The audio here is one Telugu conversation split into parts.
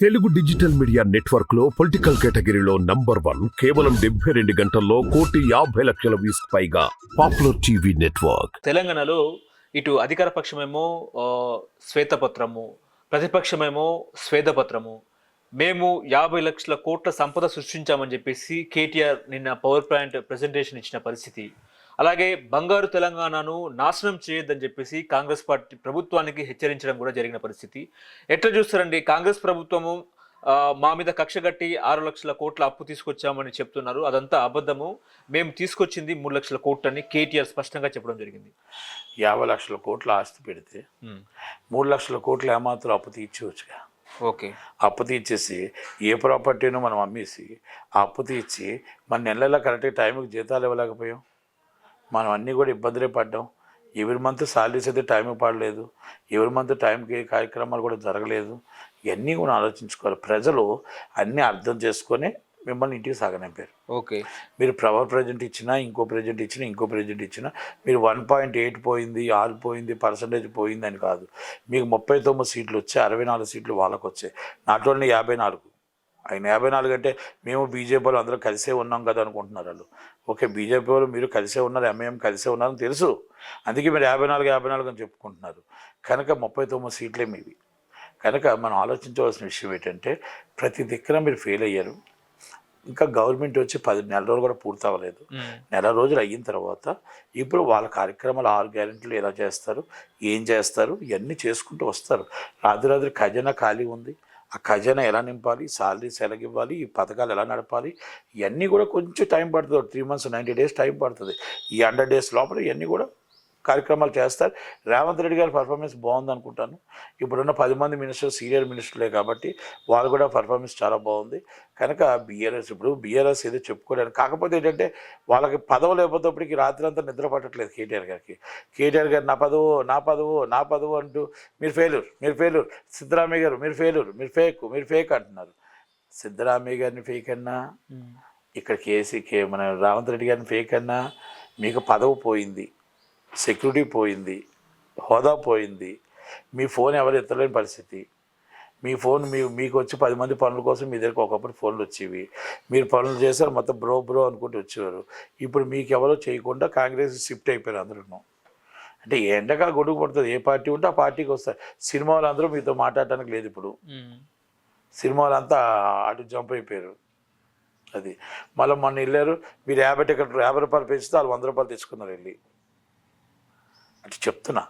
తెలుగు డిజిటల్ మీడియా నెట్వర్క్లో పొలిటికల్ కేటగిరీలో నంబర్ వన్ కేవలం డెబ్బై రెండు గంటల్లో కోటి యాభై లక్షల వ్యూస్ పైగా పాపులర్ టీవీ నెట్వర్క్. తెలంగాణలో ఇటు అధికార పక్షమేమో ఆ, శ్వేతపత్రము ప్రతిపక్షమేమో శ్వేతపత్రము. మేము యాభై లక్షల కోట్ల సంపద సృష్టించామని చెప్పేసి కేటీఆర్ నిన్న పవర్ పాయింట్ ప్రెజెంటేషన్ ఇచ్చిన పరిస్థితి. అలాగే బంగారు తెలంగాణను నాశనం చేయొద్దని చెప్పేసి కాంగ్రెస్ పార్టీ ప్రభుత్వానికి హెచ్చరించడం కూడా జరిగిన పరిస్థితి. ఎట్లా చూస్తారండి? కాంగ్రెస్ ప్రభుత్వము మా మీద కక్ష కట్టి ఆరు లక్షల కోట్ల అప్పు తీసుకొచ్చామని చెప్తున్నారు. అదంతా అబద్ధము. మేము తీసుకొచ్చింది మూడు లక్షల కోట్లని కేటీఆర్ స్పష్టంగా చెప్పడం జరిగింది. యాభై లక్షల కోట్ల ఆస్తి పెడితే మూడు లక్షల కోట్లు ఏమాత్రం అప్పు తీర్చవచ్చుగా? ఓకే. అప్పు తీర్చేసి ఏ ప్రాపర్టీనో మనం అమ్మేసి ఆ అప్పు తీర్చి మన నెలల కరెక్ట్గా టైంకి జీతాలు ఇవ్వలేకపోయాం? మనం అన్నీ కూడా ఇబ్బందులే పడ్డాం. ఎవరి మంత్ సాలరీస్ అయితే టైంకి పడలేదు. ఎవరి మంత్ టైంకి కార్యక్రమాలు కూడా జరగలేదు. ఇవన్నీ కూడా ఆలోచించుకోవాలి. ప్రజలు అన్నీ అర్థం చేసుకొని మిమ్మల్ని ఇంటికి సాగనంపారు. ఓకే. మీరు పవర్ ప్రజెంట్ ఇచ్చినా ఇంకో ప్రజెంట్ ఇచ్చినా ఇంకో ప్రజెంట్ ఇచ్చినా మీరు వన్ పాయింట్ ఎయిట్ పోయింది ఆరు పోయింది పర్సంటేజ్ పోయింది అని కాదు. మీకు ముప్పై తొమ్మిది సీట్లు వచ్చాయి అరవై నాలుగు సీట్లు వాళ్ళకు వచ్చాయి నాట్ ఓన్లీ యాభై నాలుగు. ఆయన యాభై నాలుగు అంటే మేము బీజేపీ వాళ్ళు అందరూ కలిసే ఉన్నాం కదా అనుకుంటున్నారు వాళ్ళు. ఓకే బీజేపీ వాళ్ళు మీరు కలిసే ఉన్నారు ఎంఐఎం కలిసే ఉన్నారని తెలుసు. అందుకే మీరు యాభై నాలుగు యాభై నాలుగు అని చెప్పుకుంటున్నారు. కనుక ముప్పై తొమ్మిది సీట్లే మీవి. కనుక మనం ఆలోచించవలసిన విషయం ఏంటంటే ప్రతి దిక్కున మీరు ఫెయిల్ అయ్యారు. ఇంకా గవర్నమెంట్ వచ్చి పది నెల రోజులు కూడా పూర్తి అవ్వలేదు. నెల రోజులు అయిన తర్వాత ఇప్పుడు వాళ్ళ కార్యక్రమాలు ఆరు గ్యారెంటీలు ఎలా చేస్తారు ఏం చేస్తారు ఇవన్నీ చేసుకుంటూ వస్తారు. రాత్రి రాత్రి ఖజానా ఖాళీ ఉంది. ఆ ఖజానా ఎలా నింపాలి? సాలరీస్ ఎలా ఇవ్వాలి? ఈ పథకాలు ఎలా నడపాలి? ఇవన్నీ కూడా కొంచెం టైం పడుతుంది. Three months ninety days time పడుతుంది. ఈ హండ్రెడ్ డేస్ లోపల ఇవన్నీ కూడా కార్యక్రమాలు చేస్తారు. రేవంత్ రెడ్డి గారి పర్ఫార్మెన్స్ బాగుంది అనుకుంటాను ఇప్పుడున్న పది మంది మినిస్టర్ సీనియర్ మినిస్టర్లే కాబట్టి వాళ్ళు కూడా పర్ఫార్మెన్స్ చాలా బాగుంది. కనుక బీఆర్ఎస్ ఇప్పుడు బీఆర్ఎస్ ఏదో చెప్పుకోవడానికి కాకపోతే ఏంటంటే వాళ్ళకి పదవి లేకపోతేప్పటికి రాత్రి అంతా నిద్ర పట్టట్లేదు కేటీఆర్ గారికి. కేటీఆర్ గారు నా పదవు నా పదవు నా పదవు అంటూ మీరు ఫెయిల్యూర్ మీరు ఫెయిల్యూర్ సిద్ధరామయ్య గారు మీరు ఫెయిల్యూర్ మీరు ఫేక్ మీరు ఫేక్ అంటున్నారు. సిద్ధరామయ్య గారిని ఫేక్ అన్నా? ఇక్కడ కేసీ కే మన రేవంత్ రెడ్డి గారిని ఫేక్ అన్నా? మీకు పదవి పోయింది. సెక్యూరిటీ పోయింది హోదా పోయింది. మీ ఫోన్ ఎవరు ఎత్తలేని పరిస్థితి. మీ ఫోన్ మీ మీకు వచ్చి పది మంది పనుల కోసం మీ దగ్గరకు ఒకప్పుడు ఫోన్లు వచ్చేవి. మీరు పనులు చేశారు మొత్తం బ్రో బ్రో అనుకుంటూ వచ్చేవారు. ఇప్పుడు మీకు ఎవరో చేయకుండా కాంగ్రెస్ షిఫ్ట్ అయిపోయారు అందరూ అంటే ఎండగా గొడుగు పడుతుంది ఏ పార్టీ ఉంటే ఆ పార్టీకి వస్తారు. సినిమా వాళ్ళందరూ మీతో మాట్లాడటానికి లేదు ఇప్పుడు. సినిమా వాళ్ళంతా అటు జంప్ అయిపోయారు. అది. మళ్ళీ మొన్న వెళ్ళారు మీరు యాభై టికెట్ యాభై రూపాయలు పెంచితే వాళ్ళు వంద రూపాయలు తెచ్చుకున్నారు వెళ్ళి. అంటే చెప్తున్నా.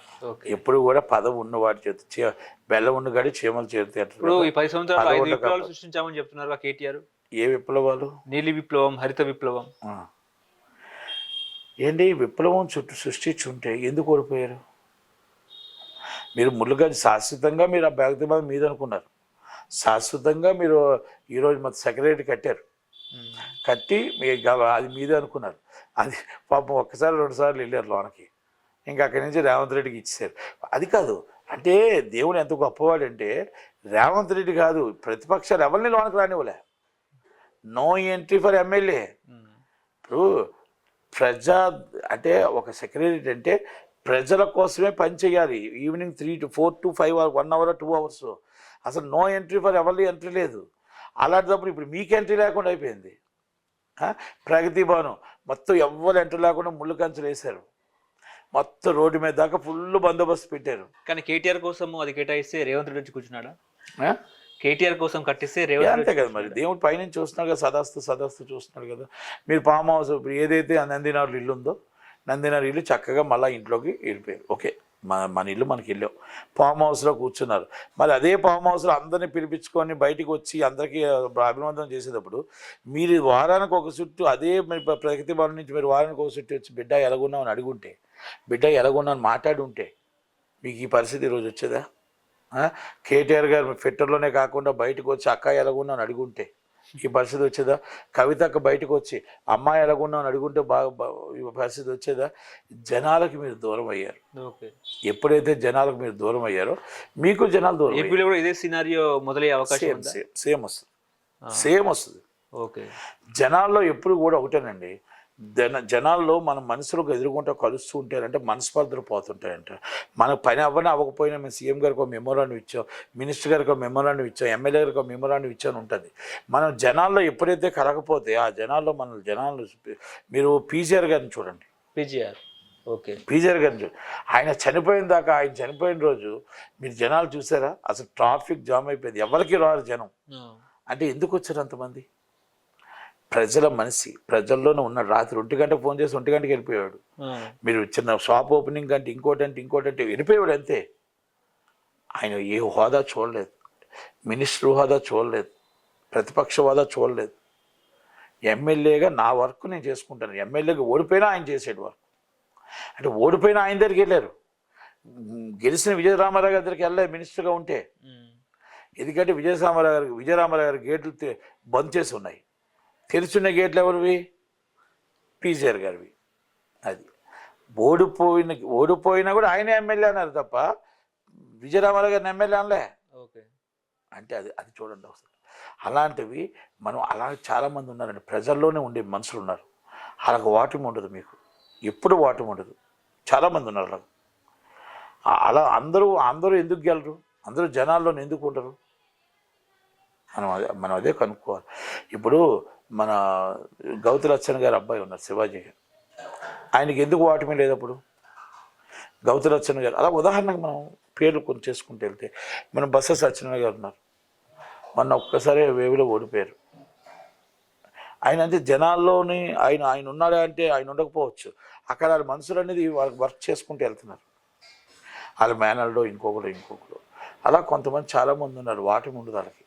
ఎప్పుడు కూడా పదవి ఉన్న వాటి చేతి బెల్లం ఉన్న గాడి చీమలు చేతి ఇప్పుడు ఈ పది సంవత్సరాలు ఐదు విప్లవాలు. సృష్టించామని చెప్తున్నారు కేటీఆర్. ఏ విప్లవాలు? నీలి విప్లవం హరిత విప్లవం. ఏంటి? విప్లవం చుట్టూ సృష్టించుంటే ఎందుకు ఓడిపోయారు? మీరు ముళ్ళుగా శాశ్వతంగా మీరు ఆ బ్యాగ్ మీద అనుకున్నారు. శాశ్వతంగా మీరు ఈరోజు మొత్తం సెక్రటరీ కట్టారు. కట్టి మీ అది మీదే అనుకున్నారు. అది పాపం ఒక్కసారి రెండు సార్లు వెళ్ళారు లోనకి. ఇంకా అక్కడి నుంచి రేవంత్ రెడ్డికి ఇచ్చేశారు. అది కాదు అంటే దేవుడు ఎంత గొప్పవాడంటే రేవంత్ రెడ్డి కాదు ప్రతిపక్షాలు ఎవరిని లోనకు రానివ్వలే. No entry for MLA. ఇప్పుడు ప్రజా అంటే ఒక సెక్రటరీ అంటే ప్రజల కోసమే పని చేయాలి. Evening three to four to five hour one hour two hours. అసలు నో ఎంట్రీ ఫర్ ఎవరి ఎంట్రీ లేదు. అలాంటప్పుడు ఇప్పుడు మీకు ఎంట్రీ లేకుండా అయిపోయింది. ప్రగతి భవనం. మొత్తం ఎవ్వరు ఎంట్రీ లేకుండా ముళ్ళు కంచెలు వేశారు. మొత్తం రోడ్డు మీద దాకా ఫుల్ బందోబస్తు పెట్టారు. కానీ కేటీఆర్ కోసం అది కేటాయిస్తే రేవంత్ రెడ్డి వచ్చి కూర్చున్నాడా? కేటీఆర్ కోసం కట్టిస్తే రేవంత్ అంతే కదా మరి. దేవుడు పైనుంచి చూస్తున్నాడు కదా సదాస్తు సదాస్తు చూస్తున్నాడు కదా. మీరు ఫామ్ హౌస్ ఏదైతే నందినారు ఇల్లు ఉందో నందినారు ఇల్లు చక్కగా మళ్ళీ ఇంట్లోకి వెళ్ళిపోయారు. ఓకే మన మన ఇల్లు మనకి వెళ్ళాం ఫామ్ హౌస్లో కూర్చున్నారు. మరి అదే ఫామ్ హౌస్లో అందరిని పిలిపించుకొని బయటికి వచ్చి అందరికీ అభినందన చేసేటప్పుడు మీరు వారానికి ఒక చుట్టూ అదే ప్రగతి భవన్ నుంచి మీరు వారానికి ఒక చుట్టూ వచ్చి బిడ్డ ఎలాగున్నావు అని అడుగుంటే బిడ్డ ఎలాగున్నావు అని మాట్లాడి ఉంటే మీకు ఈ పరిస్థితి ఈరోజు వచ్చేదా? కేటీఆర్ గారు ట్విట్టర్లోనే కాకుండా బయటకు వచ్చి అక్క ఎలాగున్నావు అని అడుగుంటే ఈ పరిస్థితి వచ్చేదా? కవితక్క బయటకు వచ్చి అమ్మాయి ఎలాగున్నావు అని అడుగుంటే బాగా పరిస్థితి వచ్చేదా? జనాలకు మీరు దూరం అయ్యారు. ఎప్పుడైతే జనాలకు మీరు దూరం అయ్యారో మీకు జనాలు దూరం. ఏపీలో కూడా ఇదే సినారియో మొదలయ్యే అవకాశం సేమ్ ఉందా? సేమ్ సేమ్ వస్తుంది. సేమ్ వస్తుంది. ఓకే. జనాల్లో ఎప్పుడు కూడా ఒకటేనండి జన జనాల్లో మన మనసులకు ఎదుర్కొంటూ కలుస్తూ ఉంటారంటే మనస్పర్ధలు పోతుంటాయంట. మన పని అవ్వని అవ్వకపోయినా మేము సీఎం గారికి ఒక మెమోరాండం ఇచ్చాం మినిస్టర్ గారికి ఒక మెమోరాండం ఇచ్చాం ఎమ్మెల్యే గారికి ఒక మెమోరాండం ఇచ్చాను ఉంటుంది. మనం జనాల్లో ఎప్పుడైతే కలగపోతే ఆ జనాల్లో మన జనాలు మీరు పీసీఆర్ గారిని చూడండి. పీజీఆర్. ఓకే. పీజర్ గారు ఆయన చనిపోయిన దాకా ఆయన చనిపోయిన రోజు మీరు జనాలు చూసారా? అసలు ట్రాఫిక్ జామ్ అయిపోయింది. ఎవరికి రారు జనం. అంటే ఎందుకు వచ్చారు అంతమంది? ప్రజల మనిషి ప్రజల్లోనే ఉన్నాడు రాత్రి ఒంటి గంటకు ఫోన్ చేసి ఒంటి గంటకి వెళ్ళిపోయాడు మీరు చిన్న షాప్ ఓపెనింగ్ అంటే ఇంకోటి అంటే ఇంకోటి అంటే వెళ్ళిపోయాడు అంతే. ఆయన ఏ హోదా చూడలేదు. మినిస్టర్ హోదా చూడలేదు. ప్రతిపక్ష హోదా చూడలేదు. ఎమ్మెల్యేగా నా వర్క్ నేను చేసుకుంటాను. ఎమ్మెల్యేగా ఓడిపోయినా ఆయన చేసేడు వర్క్. అంటే ఓడిపోయిన ఆయన దగ్గరికి వెళ్ళారు. గెలిచిన విజయరామారావు గారి దగ్గరికి వెళ్ళలేదు మినిస్టర్గా ఉంటే. ఎందుకంటే విజయరామారావు గారికి విజయరామారావు గారి గేట్లు బంద్ చేసి ఉన్నాయి. తెరిచున్న గేట్లు ఎవరివి? పీసీఆర్ గారివి. అది. ఓడిపోయిన ఓడిపోయినా కూడా ఆయన ఎమ్మెల్యే అన్నారు తప్ప విజయరామారావు గారిని ఎమ్మెల్యే అనలే. ఓకే. అంటే అది అది చూడండి ఒకసారి. అలాంటివి మనం అలా చాలామంది ఉన్నారండి. ప్రజల్లోనే ఉండే మనుషులు ఉన్నారు. అలాగ వాటం ఉండదు మీకు. ఎప్పుడు వాటం ఉండదు. చాలామంది ఉన్నారు అలా. ఆ- అలా అందరూ అందరూ ఎందుకు గెలరు? అందరూ జనాల్లో ఎందుకు ఉండరు? మనం అదే మనం అదే కనుక్కోవాలి. ఇప్పుడు మన గౌతు లచ్చన్ గారి అబ్బాయి ఉన్నారు శివాజీ గారు. ఆయనకి ఎందుకు వాటమే లేదు అప్పుడు? గౌతు లచ్చన్ గారు. అలా ఉదాహరణకు మనం పేర్లు కొన్ని చేసుకుంటూ వెళ్తే మన బస్స సత్యనారాయణ గారు ఉన్నారు. మొన్న ఒక్కసారి వేవిలో ఓడిపోయారు. ఆయన అంటే జనాల్లోని ఆయన ఆయన ఉన్నాడు అంటే ఆయన ఉండకపోవచ్చు. అక్కడ వాళ్ళ మనుషులు అనేది వాళ్ళకి వర్క్ చేసుకుంటూ వెళ్తున్నారు. వాళ్ళ మేనల్డో ఇంకొకరు ఇంకొకరు అలా కొంతమంది చాలామంది ఉన్నారు వాటి ముందు వాళ్ళకి.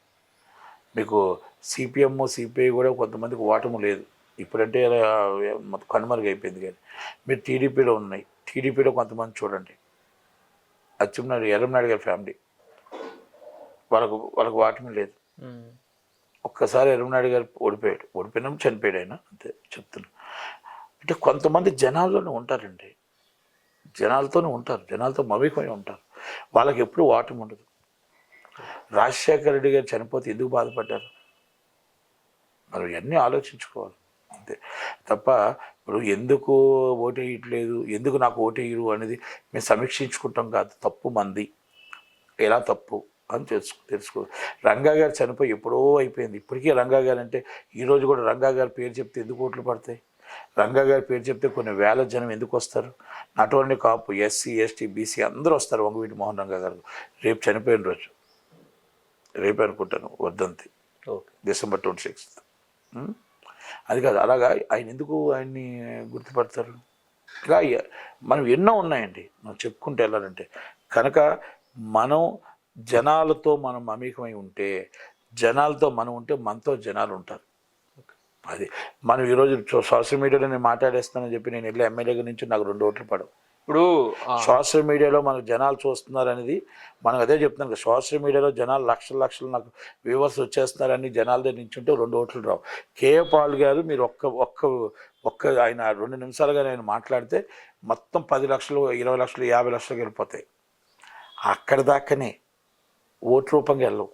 మీకు సిపిఎం సిపిఐ కూడా కొంతమందికి వాటము లేదు. ఇప్పుడంటే మొత్తం కనుమరుగు అయిపోయింది కానీ. మీరు టీడీపీలో ఉన్నాయి. టీడీపీలో కొంతమంది చూడండి. అచ్చెన్నాయుడు ఎర్రమనాయుడు గారి ఫ్యామిలీ. వాళ్ళకు వాళ్ళకు వాటమి లేదు. ఒక్కసారి ఎర్రమనాయుడు గారు ఓడిపోయాడు. ఓడిపోయినప్పుడు చనిపోయాడు ఆయన. అంతే చెప్తున్నా. అంటే కొంతమంది జనాల్లోనే ఉంటారండి. జనాలతోనే ఉంటారు. జనాలతో మమేకమై ఉంటారు. వాళ్ళకి ఎప్పుడు వాటం ఉండదు. రాజశేఖర రెడ్డి గారు చనిపోతే ఎందుకు బాధపడ్డారు? మరి ఇవన్నీ ఆలోచించుకోవాలి. అంతే. తప్ప ఇప్పుడు ఎందుకు ఓటు వేయట్లేదు? ఎందుకు నాకు ఓటు వేయరు అనేది మేము సమీక్షించుకుంటాం కాదు. తప్పు మంది. ఎలా తప్పు అని తెలుసు తెలుసుకో. రంగా గారు చనిపోయి ఎప్పుడో అయిపోయింది. ఇప్పటికీ రంగా గారు అంటే ఈరోజు కూడా రంగా గారి పేరు చెప్తే ఎందుకు ఓట్లు పడతాయి? రంగా గారి పేరు చెప్తే కొన్ని వేల జనం ఎందుకు వస్తారు? Not only Kapu SC ST BC అందరూ వస్తారు వంగవీటి మోహన్ రంగా గారు. రేపు చనిపోయిన రోజు. రేపు అనుకుంటాను వర్ధంతి ఓకే. December twenty sixth. అది కాదు అలాగా ఆయన ఎందుకు ఆయన్ని గుర్తుపడతారు? ఇలా మనం ఎన్నో ఉన్నాయండి. మనం చెప్పుకుంటే వెళ్ళాలంటే కనుక మనం జనాలతో మనం మమేకమై ఉంటే జనాలతో మనం ఉంటే మనతో జనాలు ఉంటారు. అది మనం ఈరోజు సోషల్ మీడియాలో నేను మాట్లాడేస్తానని చెప్పి నేను వెళ్ళి ఎమ్మెల్యే నుంచి నాకు రెండు ఓట్లు పడవు. ఇప్పుడు సోషల్ మీడియాలో మనకు జనాలు చూస్తున్నారు అనేది మనం అదే చెప్తున్నాను సోషల్ మీడియాలో జనాలు లక్షల లక్షలు నాకు వ్యూవర్స్ వచ్చేస్తున్నారని జనాల దగ్గర నించుంటే రెండు ఓట్లు రావు. కే పాల్ గారు మీరు ఒక్క ఒక్క ఒక్క ఆయన రెండు నిమిషాలుగా ఆయన మాట్లాడితే మొత్తం పది లక్షలు ఇరవై లక్షలు యాభై లక్షలకు వెళ్ళిపోతాయి. అక్కడి దాకానే ఓటు రూపంగా వెళ్ళవు.